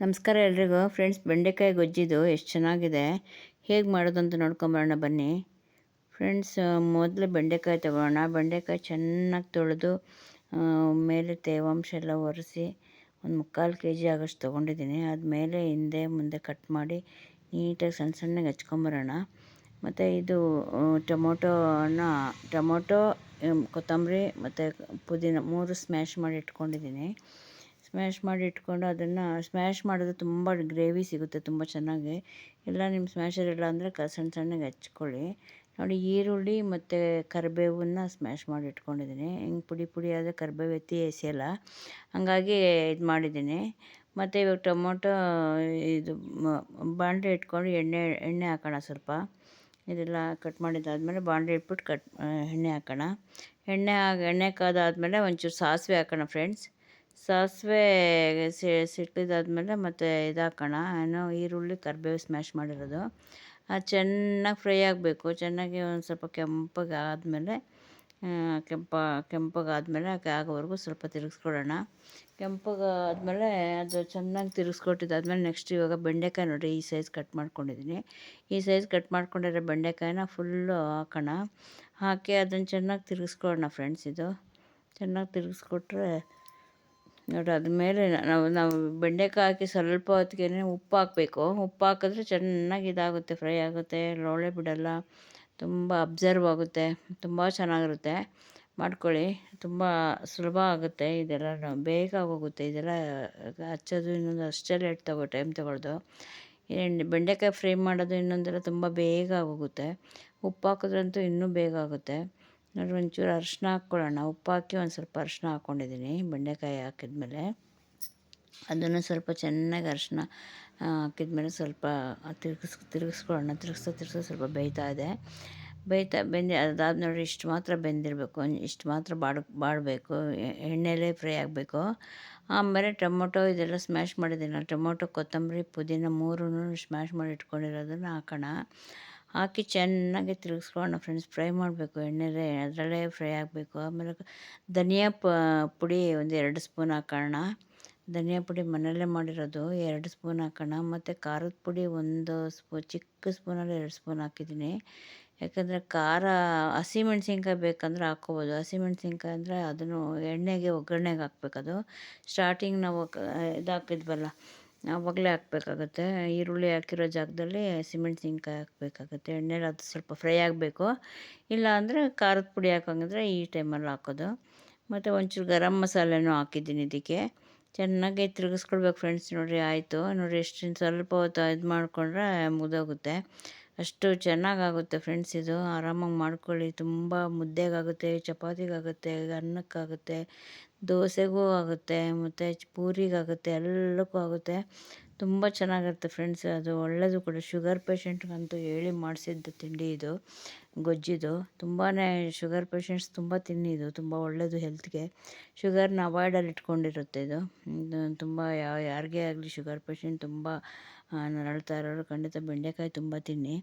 ನಮಸ್ಕಾರ ಎಲ್ರಿಗೂ. ಫ್ರೆಂಡ್ಸ್, ಬೆಂಡೆಕಾಯಿ ಗೊಜ್ಜಿದು ಎಷ್ಟು ಚೆನ್ನಾಗಿದೆ. ಹೇಗೆ ಮಾಡೋದು ಅಂತ ನೋಡ್ಕೊಂಬರೋಣ ಬನ್ನಿ. ಫ್ರೆಂಡ್ಸ್, ಮೊದಲು ಬೆಂಡೆಕಾಯಿ ತಗೊಳ್ಳೋಣ ಬೆಂಡೆಕಾಯಿ ಚೆನ್ನಾಗಿ ತೊಳೆದು ಮೇಲೆ ತೇವಾಂಶ ಎಲ್ಲ ಒರೆಸಿ ಒಂದು ಮುಕ್ಕಾಲು ಕೆ ಜಿ ಆಗೋಷ್ಟು ತೊಗೊಂಡಿದ್ದೀನಿ. ಆದಮೇಲೆ ಹಿಂದೆ ಮುಂದೆ ಕಟ್ ಮಾಡಿ ನೀಟಾಗಿ ಸಣ್ಣ ಸಣ್ಣಗೆ ಹಚ್ಕೊಂಬರೋಣ. ಮತ್ತು ಇದು ಟೊಮೊಟೋನ, ಟೊಮೊಟೊ ಕೊತ್ತಂಬರಿ ಮತ್ತು ಪುದೀನ ಮೂರು ಸ್ಮ್ಯಾಶ್ ಮಾಡಿ ಇಟ್ಕೊಂಡಿದ್ದೀನಿ. ಸ್ಮ್ಯಾಶ್ ಮಾಡಿ ಇಟ್ಕೊಂಡು ಅದನ್ನು ಸ್ಮ್ಯಾಶ್ ಮಾಡಿದ್ರೆ ತುಂಬ ಗ್ರೇವಿ ಸಿಗುತ್ತೆ, ತುಂಬ ಚೆನ್ನಾಗಿ. ಇಲ್ಲ ನಿಮ್ಮ ಸ್ಮ್ಯಾಶರ್ ಇಲ್ಲ ಅಂದರೆ ಕ ಸಣ್ಣ ಸಣ್ಣಗೆ ಹಚ್ಕೊಳ್ಳಿ. ನೋಡಿ ಈರುಳ್ಳಿ ಮತ್ತು ಕರಿಬೇವನ್ನ ಸ್ಮ್ಯಾಶ್ ಮಾಡಿ ಇಟ್ಕೊಂಡಿದ್ದೀನಿ. ಹಿಂಗೆ ಪುಡಿ ಪುಡಿ ಆದರೆ ಕರಿಬೇವು ಎತ್ತಿ ಎಸೆಯಲ್ಲ, ಹಾಗಾಗಿ ಇದು ಮಾಡಿದ್ದೀನಿ. ಮತ್ತು ಇವಾಗ ಟೊಮೊಟೊ, ಇದು ಬಾಣಲೆ ಇಟ್ಕೊಂಡು ಎಣ್ಣೆ ಎಣ್ಣೆ ಹಾಕೋಣ ಸ್ವಲ್ಪ. ಇದೆಲ್ಲ ಕಟ್ ಮಾಡಿದ್ದಾದಮೇಲೆ ಬಾಣಲೆ ಇಟ್ಬಿಟ್ಟು ಕಟ್ ಎಣ್ಣೆ ಹಾಕೋಣ. ಎಣ್ಣೆ ಎಣ್ಣೆ ಕಾದಾದಮೇಲೆ ಒಂಚೂರು ಸಾಸಿವೆ ಹಾಕೋಣ ಫ್ರೆಂಡ್ಸ್ ಸಾಸಿವೆ ಸಿಟ್ಟಿದಾದ್ಮೇಲೆ ಮತ್ತು ಇದು ಹಾಕೋಣ ಏನು ಈರುಳ್ಳಿ, ಕರಿಬೇವು ಸ್ಮ್ಯಾಶ್ ಮಾಡಿರೋದು. ಅದು ಚೆನ್ನಾಗಿ ಫ್ರೈ ಆಗಬೇಕು. ಚೆನ್ನಾಗಿ ಒಂದು ಸ್ವಲ್ಪ ಕೆಂಪಗೆ ಆದಮೇಲೆ ಕೆಂಪ, ಕೆಂಪಗಾದ್ಮೇಲೆ ಆಗೋವರೆಗೂ ಸ್ವಲ್ಪ ತಿರುಗಿಸ್ಕೊಳ್ಳೋಣ ಕೆಂಪಗಾದಮೇಲೆ ಅದು ಚೆನ್ನಾಗಿ ತಿರುಗಿಸ್ಕೊಟ್ಟಿದ್ದಾದ್ಮೇಲೆ ನೆಕ್ಸ್ಟ್ ಇವಾಗ ಬೆಂಡೆಕಾಯಿ ನೋಡಿ ಈ ಸೈಜ್ ಕಟ್ ಮಾಡ್ಕೊಂಡಿದ್ದೀನಿ ಈ ಸೈಜ್ ಕಟ್ ಮಾಡ್ಕೊಂಡಿರೋ ಬೆಂಡೆಕಾಯಿನ ಫುಲ್ಲು ಹಾಕೋಣ. ಹಾಕಿ ಅದನ್ನು ಚೆನ್ನಾಗಿ ತಿರುಗಿಸ್ಕೊಡೋಣ ಫ್ರೆಂಡ್ಸ್ ಇದು. ಚೆನ್ನಾಗಿ ತಿರುಗಿಸ್ಕೊಟ್ರೆ ನೋಡಿ ಅದ್ಮೇಲೆ ನಾವು ನಾವು ಬೆಂಡೆಕಾಯಿ ಹಾಕಿ ಸ್ವಲ್ಪ ಹೊತ್ತಿಗೆ ಉಪ್ಪು ಹಾಕಬೇಕು. ಉಪ್ಪು ಹಾಕಿದ್ರೆ ಚೆನ್ನಾಗಿ ಇದಾಗುತ್ತೆ, ಫ್ರೈ ಆಗುತ್ತೆ ಲೋಳೆ ಬಿಡೋಲ್ಲ, ತುಂಬ ಅಬ್ಸರ್ವ್ ಆಗುತ್ತೆ, ತುಂಬ ಚೆನ್ನಾಗಿರುತ್ತೆ. ಮಾಡ್ಕೊಳ್ಳಿ, ತುಂಬ ಸುಲಭ ಆಗುತ್ತೆ ಇದೆಲ್ಲ ಬೇಗ ಆಗೋಗುತ್ತೆ ಇದೆಲ್ಲ, ಹಚ್ಚೋದು ಇನ್ನೊಂದು ಅಷ್ಟೇ ಲೇಟ್ ತಗೋ ಟೈಮ್ ತಗೊಳ್ಳೋದು. ಎಣ್ಣೆ ಬೆಂಡೆಕಾಯಿ ಫ್ರೈ ಮಾಡೋದು ಇನ್ನೊಂದೆಲ್ಲ ತುಂಬ ಬೇಗ ಆಗೋಗುತ್ತೆ. ಉಪ್ಪು ಹಾಕಿದ್ರಂತೂ ಇನ್ನೂ ಬೇಗ ಆಗುತ್ತೆ. ನೋಡಿ ಒಂಚೂರು ಅರಿಶಿನ ಹಾಕ್ಕೊಳ್ಳೋಣ. ಉಪ್ಪು ಹಾಕಿ ಒಂದು ಸ್ವಲ್ಪ ಅರಿಶಿನ ಹಾಕ್ಕೊಂಡಿದ್ದೀನಿ ಬೆಂಡೆಕಾಯಿ ಹಾಕಿದ್ಮೇಲೆ. ಅದನ್ನು ಸ್ವಲ್ಪ ಚೆನ್ನಾಗಿ ಅರಿಶಿನ ಹಾಕಿದ್ಮೇಲೆ ಸ್ವಲ್ಪ ತಿರುಗಿಸ್, ತಿರುಗಿಸ್ಕೊಳ್ಳೋಣ. ತಿರುಗಿಸ್ತಾ ತಿರುಗಿಸ್ತಾ ಸ್ವಲ್ಪ ಬೇಯ್ತಾ ಇದೆ. ಬೇಯ್ತಾ ಬೆಂದು, ಅದಾದ ನೋಡಿ ಇಷ್ಟು ಮಾತ್ರ ಬೆಂದಿರಬೇಕು. ಇಷ್ಟು ಮಾತ್ರ ಬಾಡ್, ಬಾಡಬೇಕು. ಎಣ್ಣೆಲೇ ಫ್ರೈ ಆಗಬೇಕು. ಆಮೇಲೆ ಟೊಮೊಟೊ ಇದೆಲ್ಲ ಸ್ಮ್ಯಾಶ್ ಮಾಡಿದ್ದೀನಲ್ಲ, ಟೊಮೊಟೊ, ಕೊತ್ತಂಬರಿ, ಪುದೀನ ಮೂರೂ ಸ್ಮ್ಯಾಶ್ ಮಾಡಿ ಇಟ್ಕೊಂಡಿರೋದನ್ನು ಹಾಕೋಣ. ಹಾಕಿ ಚೆನ್ನಾಗಿ ತಿರುಗಿಸ್ಕೊಂಡು ಫ್ರೆಂಡ್ಸ್ ಫ್ರೈ ಮಾಡಬೇಕು, ಎಣ್ಣೆಲೇ ಅದರಲ್ಲೇ ಫ್ರೈ ಆಗಬೇಕು. ಆಮೇಲೆ ಧನಿಯಾ ಪುಡಿ ಒಂದು ಎರಡು ಸ್ಪೂನ್ ಹಾಕೋಣ. ಧನಿಯಾ ಪುಡಿ ಮನೆಯಲ್ಲೇ ಮಾಡಿರೋದು ಎರಡು ಸ್ಪೂನ್ ಹಾಕೋಣ. ಮತ್ತು ಖಾರದ ಪುಡಿ ಒಂದು ಸ್ಪೂ ಚಿಕ್ಕ ಸ್ಪೂನಲ್ಲಿ ಎರಡು ಸ್ಪೂನ್ ಹಾಕಿದ್ದೀನಿ. ಯಾಕಂದರೆ ಖಾರ ಹಸಿಮೆಣ್ಸಿನ್ಕಾಯಿ ಬೇಕಂದ್ರೆ ಹಾಕ್ಕೋಬೋದು. ಹಸಿಮೆಣ್ಸಿನ್ಕಾಯಿ ಅಂದರೆ ಅದನ್ನು ಎಣ್ಣೆಗೆ ಒಗ್ಗರಣೆಗೆ ಹಾಕ್ಬೇಕದು. ಸ್ಟಾರ್ಟಿಂಗ್ ನಾವು ಇದಾಕಿದ್ವಲ್ಲ ಆವಾಗಲೇ ಹಾಕ್ಬೇಕಾಗತ್ತೆ. ಈರುಳ್ಳಿ ಹಾಕಿರೋ ಜಾಗದಲ್ಲಿ ಸಿಮೆಣ್ಸಿನ್ಕಾಯಿ ಹಾಕಬೇಕಾಗತ್ತೆ. ಎಣ್ಣೆಲಿ ಅದು ಸ್ವಲ್ಪ ಫ್ರೈ ಆಗಬೇಕು. ಇಲ್ಲ ಅಂದರೆ ಖಾರದ ಪುಡಿ ಹಾಕೋಂಗಿದ್ರೆ ಈ ಟೈಮಲ್ಲಿ ಹಾಕೋದು. ಮತ್ತು ಒಂಚೂರು ಗರಂ ಮಸಾಲೆನೂ ಹಾಕಿದ್ದೀನಿ ಇದಕ್ಕೆ. ಚೆನ್ನಾಗಿ ತಿರುಗಿಸ್ಕೊಳ್ಬೇಕು ಫ್ರೆಂಡ್ಸ್. ನೋಡಿರಿ, ಆಯಿತು. ನೋಡಿರಿ, ಎಷ್ಟು ಸ್ವಲ್ಪ ಹೊತ್ತು ಇದು ಮಾಡಿಕೊಂಡ್ರೆ ಮುಗಿದೋಗುತ್ತೆ. ಅಷ್ಟು ಚೆನ್ನಾಗಾಗುತ್ತೆ ಫ್ರೆಂಡ್ಸ್ ಇದು. ಆರಾಮಾಗಿ ಮಾಡ್ಕೊಳ್ಳಿ. ತುಂಬ ಮುದ್ದೆಗಾಗುತ್ತೆ, ಚಪಾತಿಗಾಗುತ್ತೆ, ಅನ್ನಕ್ಕಾಗುತ್ತೆ, ದೋಸೆಗೂ ಆಗುತ್ತೆ, ಮತ್ತು ಪೂರಿಗಾಗುತ್ತೆ, ಎಲ್ಲಕ್ಕೂ ಆಗುತ್ತೆ. ತುಂಬ ಚೆನ್ನಾಗಿರುತ್ತೆ ಫ್ರೆಂಡ್ಸ್ ಅದು ಒಳ್ಳೆಯದು ಕೂಡ. ಶುಗರ್ ಪೇಷಂಟ್ಗಂತೂ ಹೇಳಿ ಮಾಡಿಸಿದ್ದು ತಿಂಡಿ ಇದು, ಗೊಜ್ಜಿದು. ತುಂಬಾ ಶುಗರ್ ಪೇಷಂಟ್ಸ್ ತುಂಬ ತಿನ್ನಿ ಇದು ತುಂಬ ಒಳ್ಳೆಯದು ಹೆಲ್ತ್ಗೆ ಶುಗರ್ನ ಅವಾಯ್ಡಲ್ಲಿ ಇಟ್ಕೊಂಡಿರುತ್ತೆ ಇದು. ತುಂಬ ಯಾವ ಯಾರಿಗೇ ಆಗಲಿ ಶುಗರ್ ಪೇಷಂಟ್ ತುಂಬ ನರಳ್ತಾ ಇರೋರು ಖಂಡಿತ ಬೆಂಡೆಕಾಯಿ ತುಂಬ ತಿನ್ನಿ.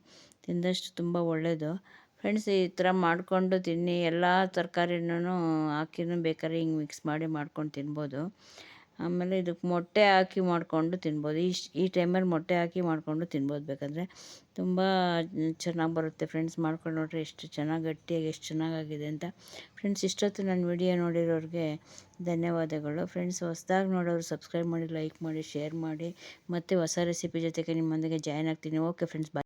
ತಿಂದಷ್ಟು ತುಂಬ ಒಳ್ಳೆಯದು ಫ್ರೆಂಡ್ಸ್ ಈ ಥರ ಮಾಡಿಕೊಂಡು ತಿನ್ನಿ. ಎಲ್ಲ ತರಕಾರಿನೂ ಹಾಕಿನೂ ಬೇಕಾದ್ರೆ ಹಿಂಗೆ ಮಿಕ್ಸ್ ಮಾಡಿ ಮಾಡ್ಕೊಂಡು ತಿನ್ಬೋದು. ಆಮೇಲೆ ಇದಕ್ಕೆ ಮೊಟ್ಟೆ ಹಾಕಿ ಮಾಡಿಕೊಂಡು ತಿನ್ಬೋದು. ಇಷ್ಟು ಈ ಟೈಮಲ್ಲಿ ಮೊಟ್ಟೆ ಹಾಕಿ ಮಾಡಿಕೊಂಡು ತಿನ್ಬೋದು ಬೇಕಾದರೆ. ತುಂಬ ಚೆನ್ನಾಗಿ ಬರುತ್ತೆ ಫ್ರೆಂಡ್ಸ್ ಮಾಡ್ಕೊಂಡು ನೋಡಿರಿ ಎಷ್ಟು ಚೆನ್ನಾಗಿ, ಗಟ್ಟಿಯಾಗಿ ಎಷ್ಟು ಚೆನ್ನಾಗಾಗಿದೆ ಅಂತ. ಫ್ರೆಂಡ್ಸ್ ಇಷ್ಟೊತ್ತು ನನ್ನ ವಿಡಿಯೋ ನೋಡಿರೋರಿಗೆ ಧನ್ಯವಾದಗಳು. ಫ್ರೆಂಡ್ಸ್ ಹೊಸ್ದಾಗಿ ನೋಡೋರು ಸಬ್ಸ್ಕ್ರೈಬ್ ಮಾಡಿ, ಲೈಕ್ ಮಾಡಿ, ಶೇರ್ ಮಾಡಿ. ಮತ್ತು ಹೊಸ ರೆಸಿಪಿ ಜೊತೆಗೆ ನಿಮ್ಮೊಂದಿಗೆ ಜಾಯ್ನ್ ಆಗ್ತೀನಿ. Okay friends, bye.